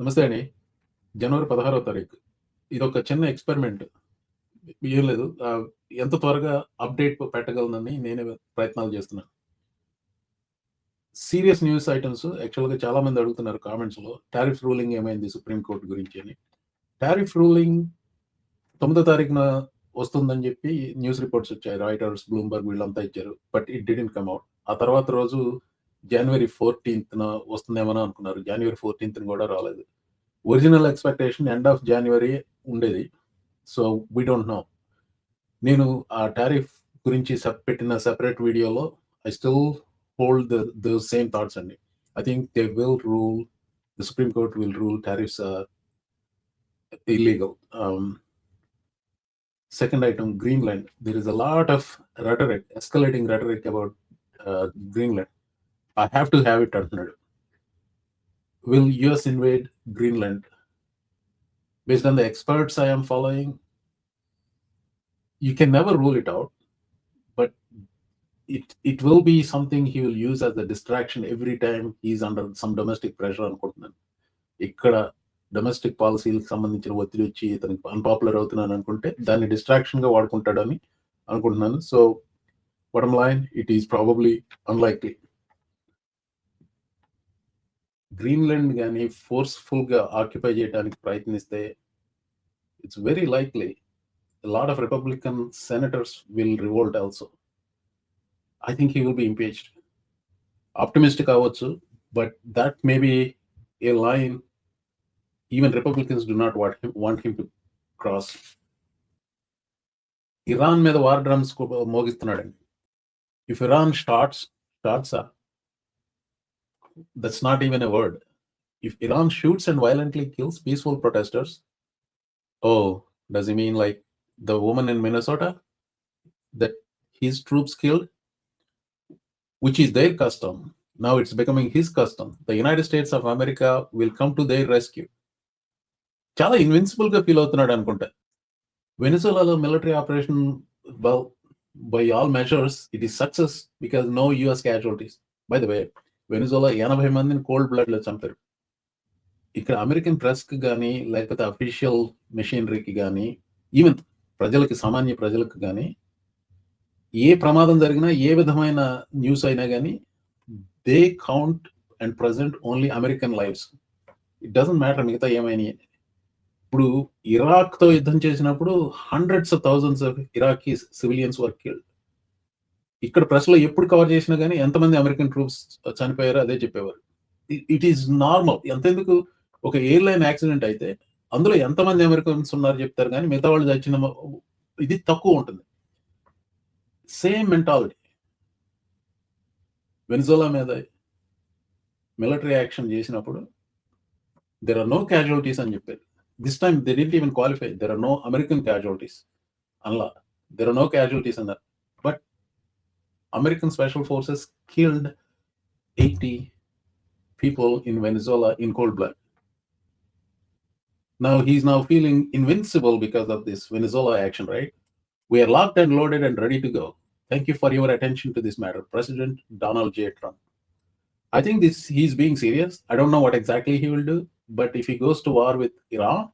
నమస్తే అండి. జనవరి 16వ తారీఖు. ఇదొక చిన్న ఎక్స్‌పెరిమెంట్. ఏం లేదు. ఎంత త్వరగా అప్‌డేట్ పెట్టగలనని నేనే ప్రయత్నాలు చేస్తున్నాను. సీరియస్ న్యూస్ ఐటమ్స్ యాక్చువల్‌గా చాలా మంది అడుగుతున్నారు కామెంట్స్‌లో. టారిఫ్ రూలింగ్ ఏమైంది సుప్రీం కోర్ట్ గురించి అని. టారిఫ్ రూలింగ్ తొమ్మిదో తారీఖున వస్తుందని చెప్పి న్యూస్ రిపోర్ట్స్ వచ్చాయి. రాయిటర్స్, బ్లూంబర్గ్ వీళ్ళంతా ఇచ్చారు. But it didn't come out ఆ తర్వాత రోజు జనవరి 14థ్‌న వస్తుందేమో అనుకున్నారు. జనవరి 14థ్‌న కూడా రాలేదు. Original expectation end of January ఉండేది. So, we don't know. నేను ఆ టారిఫ్ గురించి సెప్ పెట్టిన సెపరేట్ వీడియోలో I still hold the the same thoughts అండి. I think they will rule the Supreme Court will rule tariffs are illegal. Second second item, Greenland. There is a lot of rhetoric, escalating rhetoric about uh, Greenland. I have to have it అంటున్నాడు. Will US invade Greenland? Based on the experts I am following, you can never rule it out, but it it will be something he will use as a distraction every time he's under some domestic pressure అనుకుంటున్నాను. ఇక్కడ domestic పాలసీలకు సంబంధించిన ఒత్తిడి వచ్చి ఇతనికి unpopular అవుతున్నాను అనుకుంటే దాన్ని డిస్ట్రాక్షన్‌గా వాడుకుంటాడని అనుకుంటున్నాను. So, bottom line it is probably unlikely. Greenland కానీ ఫోర్స్‌ఫుల్‌గా ఆక్యుపై చేయడానికి ప్రయత్నిస్తే it's very likely lot of Republican senators will revolt also. I think he will be impeached optimistic కావచ్చు but that may a line even Republicans do not what him want him to cross. Iran మీద war drums మోగిస్తున్నాడండి. If Iran starts స్టార్ట్సా that's not even a word. If Iran shoots and violently kills peaceful protesters, oh, does he mean like the woman in Minnesota that his troops killed? Which is their custom. Now it's becoming his custom. The United States of America will come to their rescue. చాలా invincible గా feel అవుతున్నాడు అనుకుంటా వెనిజులాలో military operation well by all measures it is success because no US casualties. By the way, Venezuela ఎనభై మందిని cold బ్లడ్లో చంపారు. ఇక్కడ American ప్రెస్కి లేకపోతే అఫీషియల్ మెషినరీకి కానీ ఈవెన్ ప్రజలకి సామాన్య ప్రజలకు కానీ ఏ ప్రమాదం జరిగినా ఏ విధమైన న్యూస్ అయినా కానీ they count and present only American lives. It doesn't matter మిగతా ఏమైనాయి. ఇప్పుడు ఇరాక్తో యుద్ధం చేసినప్పుడు hundreds of thousands of Iraqi civilians were killed. ఇక్కడ ప్రెస్‌లో ఎప్పుడు కవర్ చేసినా కానీ ఎంతమంది అమెరికన్ ట్రూప్స్ చనిపోయారో అదే చెప్పేవారు. It is normal. ఎంతెందుకు ఒక ఎయిర్‌లైన్ యాక్సిడెంట్ అయితే అందులో ఎంతమంది అమెరికన్స్ ఉన్నారు చెప్తారు కానీ మిగతా వాళ్ళు చచ్చిన ఇది తక్కువ ఉంటుంది. Same mentality. వెనిజోలా మీద మిలిటరీ యాక్షన్ చేసినప్పుడు దేర్ ఆర్ నో క్యాజువల్టీస్ అని చెప్పారు. This time they didn't even qualify. There are no American casualties అన్లా there are no casualties అన్నారు. American special forces killed 80 people in Venezuela in cold blood. Now he's now feeling invincible because of this Venezuela action, right? We are locked and loaded and ready to go. Thank you for your attention to this matter, President Donald J. Trump. I think this he's being serious. I don't know what exactly he will do, but if he goes to war with Iran,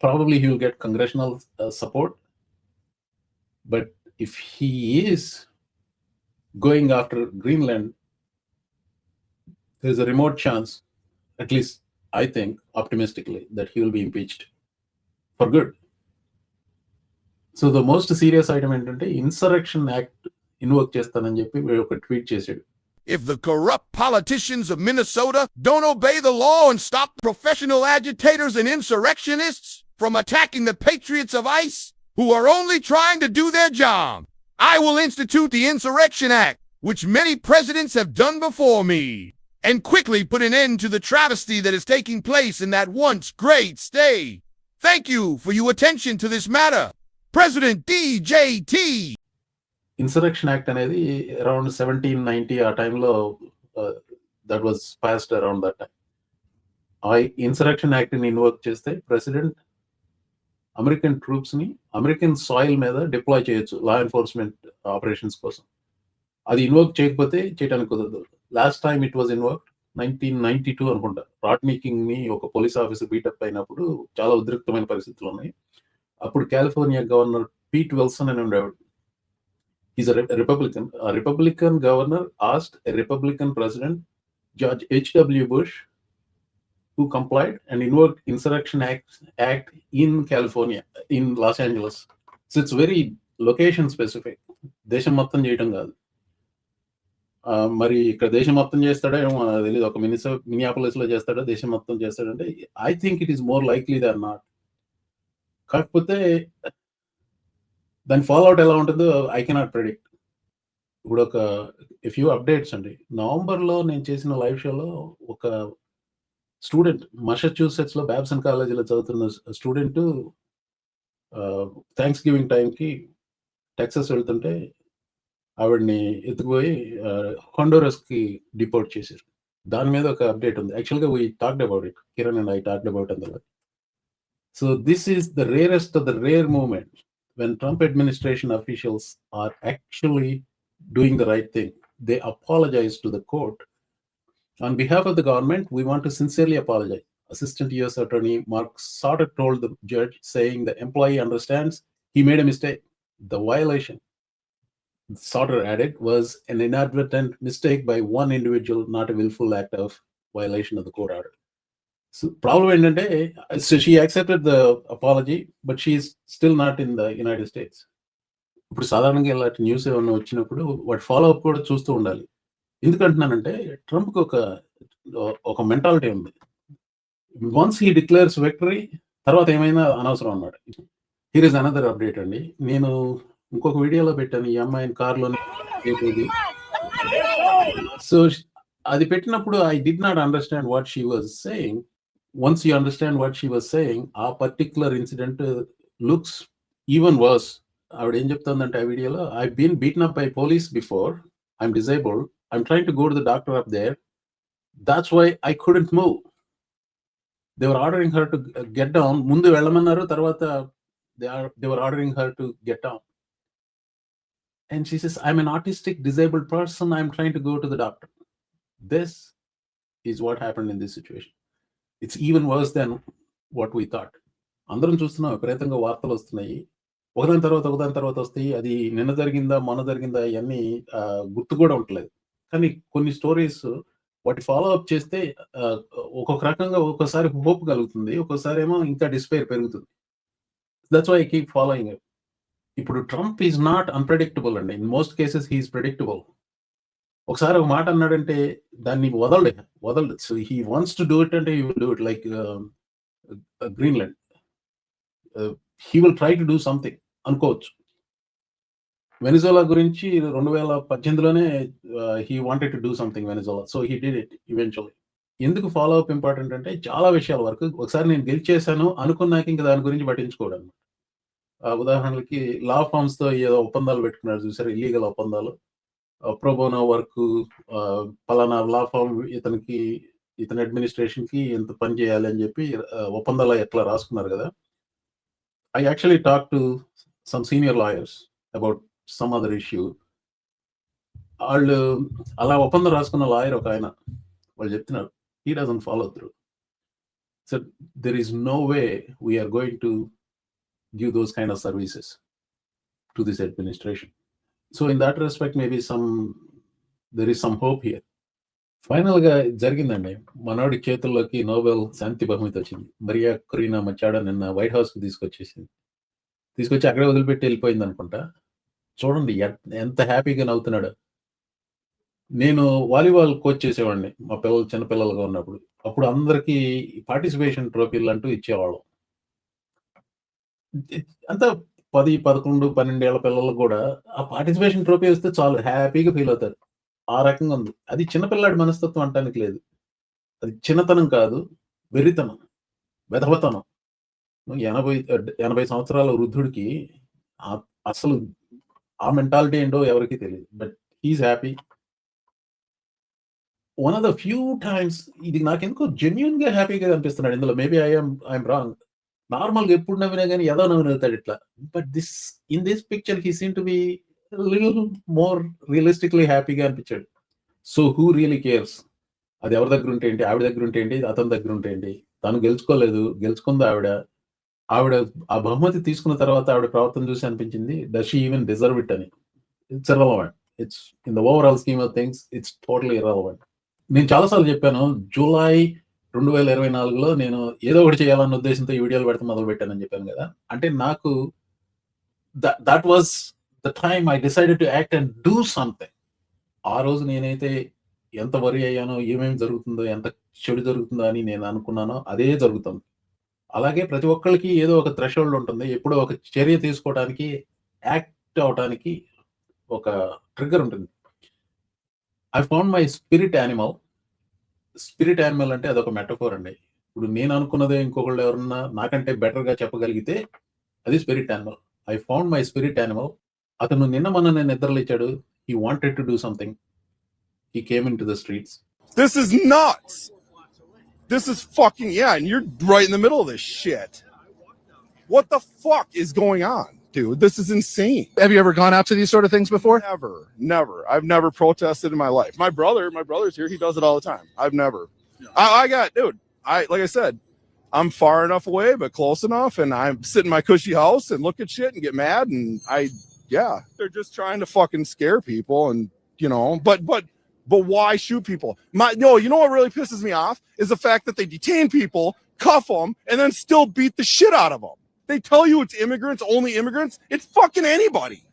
probably he will get congressional uh, support. But if he is going after Greenland, there's a remote chance, at least I think optimistically, that he will be impeached for good. So the most serious item ఏంటంటే ఇన్సరెక్షన్ act invoke చేస్తానని చెప్పి ఒక tweet చేశాడు If the corrupt politicians of Minnesota don't obey the law and stop professional agitators and insurrectionists from attacking the patriots of ICE who are only trying to do their job, I will institute the Insurrection Act, which many presidents have done before me, and quickly put an end to the travesty that is taking place in that once great state. Thank you for your attention to this matter. President DJT. Insurrection act అనేది around seventeen ninety ఆ టైంలో that was passed around that time ఆ ఇన్సరెక్షన్ act ని invoke చేస్తే president American ట్రూప్స్ని American soil మీద deploy చేయొచ్చు law enforcement operations కోసం. అది ఇన్వోక్ చేయకపోతే చేయడానికి కుదరదు. Last time it was invoke nineteen ninety two అనుకుంటా. రాట్నీ కింగ్ని ఒక పోలీస్ ఆఫీసర్ బీటప్ అయినప్పుడు చాలా ఉద్రిక్తమైన పరిస్థితులు ఉన్నాయి. అప్పుడు కాలిఫోర్నియా గవర్నర్ పీట్ విల్సన్ అని ఉండేవాడు. Is Republican Republican governor asked Republican president George HW Bush who complied and invoked insurrection act act in california in los angeles. So it's very location specific. దేశం మొత్తం చేయటం కాదు. మరి ఇక్కడ దేశం మొత్తం చేస్తాడో ఏమో నాకు తెలియదు ఒక మినిసో మినియాపోలిస్లో చేస్తాడో దేశం మొత్తం చేస్తాడంటే I think it is more likely than not కాకపోతే దాని ఫాలో అవుట్ ఎలా ఉంటుందో ఐ కెనాట్ ప్రెడిక్ట్ ఇప్పుడు ఒక ఫ్యూ అప్డేట్స్ అండి. నవంబర్లో నేను చేసిన లైవ్ షోలో ఒక స్టూడెంట్ మసచ్యూసెట్స్లో బ్యాబ్సన్ కాలేజీలో చదువుతున్న స్టూడెంట్ థ్యాంక్స్ గివింగ్ టైంకి టెక్సస్ వెళ్తుంటే ఆవిడ్ని ఎత్తుకుపోయి హండోరస్కి డిపోర్ట్ చేశారు. దాని మీద ఒక అప్డేట్ ఉంది. యాక్చువల్గా we talked about it. Kiran and I talked about అందులో so this is the rarest of the rare moment when Trump administration officials are actually doing the right thing. They apologize to the court On behalf of the government, we want to sincerely apologize. Assistant U.S. Attorney Mark Sauter told the judge, saying the employee understands he made a mistake. The violation, Sauter added, was an inadvertent mistake by one individual, not a willful act of violation of the court order. So, problem ఏంటంటే so she accepted the apology, but she is still not in the United States. ఇప్పుడు సాధారణంగా ఇలాంటి news ఏమైనా వచ్చినప్పుడు వాటి follow up కూడా చూస్తూ ఉండాలి ఎందుకంటున్నానంటే ట్రంప్కి ఒక ఒక మెంటాలిటీ ఉంది. వన్స్ హీ డిక్లేర్స్ విక్టరీ తర్వాత ఏమైనా అనవసరం అన్నాడు హీర్ ఇస్ అనదర్ అప్డేట్ అండి. నేను ఇంకొక వీడియోలో పెట్టాను ఈ అమ్మాయిని కార్లోనే సో అది పెట్టినప్పుడు I did not understand what she was saying once you understand what she was saying ఆ particular incident looks even worse ఆవిడ ఏం చెప్తుందంటే ఆ వీడియోలో I been beaten up by police before I'm disabled I'm trying to go to the doctor up there. That's why I couldn't move. They were ordering her to get down. ముందు వెళ్ళమన్నారు తర్వాత they are they were ordering her to get down. And she says, I'm an autistic disabled person. I'm trying to go to the doctor. This is what happened in this situation. It's even worse than what we thought. అందరం చూస్తున్నాం విపరీతంగా వార్తలు వస్తున్నాయి ఒకదాని తర్వాత ఒకదాని తర్వాత వస్తాయి అది నిన్న జరిగిందా మొన్న జరిగిందా ఇవన్నీ గుర్తు కూడా ఉండలేదు కానీ కొన్ని స్టోరీస్ వాటి ఫాలో అప్ చేస్తే ఒక్కొక్క రకంగా ఒక్కోసారి హోప్ కలుగుతుంది. ఒక్కోసారి ఏమో ఇంకా డిస్పైర్ పెరుగుతుంది. దట్స్ వై కీప్ ఫాలోయింగ్ ఇప్పుడు ట్రంప్ ఈజ్ నాట్ అన్ప్రెడిక్టబుల్ అండి. In most cases he is predictable ఒకసారి ఒక మాట అన్నాడంటే దాన్ని వదలడే వదలడు so he wants to do it అంటే he will do it like Greenland he will try to do something అనుకోవచ్చు. వెనిజోలా గురించి రెండు వేల పద్దెనిమిదిలోనే he wanted to do something Venezuela so he did it eventually ఎందుకు ఫాలో అప్ ఇంపార్టెంట్ అంటే చాలా విషయాల వరకు ఒకసారి నేను గెలిచేశాను అనుకున్నాక ఇంకా దాని గురించి పట్టించుకోవడం ఉదాహరణకి లా ఫార్మ్స్తో ఏదో ఒప్పందాలు పెట్టుకున్నారు చూసారు ఇల్లీగల్ ఒప్పందాలు. ప్రోబోనో వర్క్ పలానా లా ఫార్మ్ ఇతనికి ఇతని అడ్మినిస్ట్రేషన్కి ఎంత పని చేయాలి అని చెప్పి ఒప్పందాలు ఎట్లా రాసుకున్నారు కదా. I actually talk to some senior lawyers about some other issue వాళ్ళు అలా ఒప్పందం రాసుకున్న లాయర్ ఒక ఆయన వాళ్ళు చెప్తున్నారు he doesn't follow through so there is no way we're going to give those kind of services to this administration so in that respect maybe some there is some hope here ఫైనల్గా జరిగిందండి మనోడి చేతుల్లోకి Nobel శాంతి బహుమతి వచ్చింది. Maria Corina మచ్చాడ నిన్న white హౌస్కి తీసుకొచ్చేసింది. తీసుకొచ్చి అక్కడే వదిలిపెట్టి వెళ్ళిపోయింది అనుకుంటా చూడండి ఎంత హ్యాపీగా నవ్వుతున్నాడు. నేను వాలీబాల్ కోచ్ చేసేవాడిని మా పిల్లలు చిన్న పిల్లలుగా ఉన్నప్పుడు. అప్పుడు అందరికీ పార్టిసిపేషన్ ట్రోఫీలు అంటూ ఇచ్చేవాళ్ళం. అంతా పది పదకొండు పన్నెండేళ్ళ పిల్లలకు కూడా ఆ పార్టిసిపేషన్ ట్రోఫీ వస్తే చాలు హ్యాపీగా ఫీల్ అవుతారు. ఆ రకంగా ఉంది. అది చిన్నపిల్లాడి మనస్తత్వం అంటానికి లేదు. అది చిన్నతనం కాదు వెర్రితనం వెధవతనం. ఎనభై ఎనభై సంవత్సరాల వృద్ధుడికి అసలు ఆ మెంటాలిటీ ఏంటో ఎవరికి తెలియదు. But he's happy one of the few times ఇది నాకెందుకో జెన్యున్గా హ్యాపీగా అనిపిస్తున్నాడు. ఇందులో మేబీ ఐఎమ్ ఐఎమ్ రాంగ్ నార్మల్గా ఎప్పుడు నవ్వినా కానీ ఏదో నవ్వుతాడు ఇట్లా. But this in this picture he seen to be little more realistically హ్యాపీగా అనిపించాడు. సో హూ రియలీ కేర్స్ అది ఎవరి దగ్గర ఉంటే ఏంటి? ఆవిడ దగ్గర ఉంటే ఏంటి? అతని దగ్గర ఉంటే ఏంటి? తను గెలుచుకోలేదు. గెలుచుకుందా ఆవిడ. ఆవిడ ఆ బహుమతి తీసుకున్న తర్వాత ఆవిడ ప్రవర్తన చూసి అనిపించింది does she even deserve it అని. It's irrelevant it's in the overall scheme of things it's totally irrelevant నేను చాలాసార్లు చెప్పాను జూలై రెండు వేల ఇరవై నాలుగులో నేను ఏదో ఒకటి చేయాలన్న ఉద్దేశంతో ఈ వీడియోలు పెడితే మొదలు పెట్టానని చెప్పాను కదా. అంటే నాకు that was the time I decided to act and do something ఆ రోజు నేనైతే ఎంత వరి అయ్యానో ఏమేమి జరుగుతుందో ఎంత చెడు జరుగుతుందో అని నేను అనుకున్నానో అదే జరుగుతుంది. అలాగే ప్రతి ఒక్కరికి ఏదో ఒక థ్రెషోల్డ్ ఉంటుంది. ఎప్పుడో ఒక చర్య తీసుకోవడానికి యాక్ట్ అవడానికి ఒక ట్రిగ్గర్ ఉంటుంది. I found my spirit animal spirit animal అంటే అదొక మెటఫోర్ అండి. ఇప్పుడు నేను అనుకున్నదే ఇంకొకళ్ళు ఎవరన్నా నాకంటే బెటర్గా చెప్పగలిగితే అది spirit animal I found my spirit animal అతను నిన్న మన నేను నిద్రలేచాడు he wanted to do something he came into the streets this is not This is fucking yeah, and you're right in the middle of this shit. What the fuck is going on, dude? This is insane. Have you ever gone out to these sort of things before? Never, never. I've never protested in my life. My brother, my brother's here. He does it all the time. I've never. I, I got, dude. I like I said, I'm far enough away, but close enough, and I'm sit in my cushy house and look at shit and get mad, and I, yeah, they're just trying to fucking scare people, and you know, but but but why shoot people? My no, you know what really pisses me off is the fact that they detain people, cuff them, and then still beat the shit out of them. They tell you it's immigrants, only immigrants. It's fucking anybody.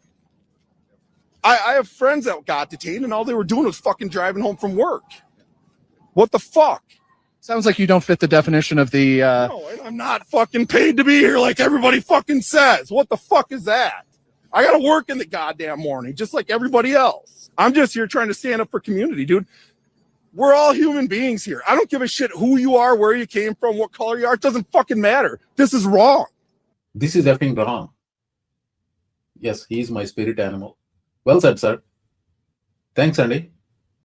I, I have friends that got detained and all they were doing was fucking driving home from work. What the fuck? Sounds like you don't fit the definition of the. Uh, No, and I'm not fucking paid to be here like everybody fucking says. What the fuck is that? I got to work in the goddamn morning, just like everybody else. I'm just here trying to stand up for community, dude. We're all human beings here. I don't give a shit who you are, where you came from, what color you are. It doesn't fucking matter. This is wrong. This is effing wrong. Yes, he is my spirit animal. Well said, sir. Thanks, Andy.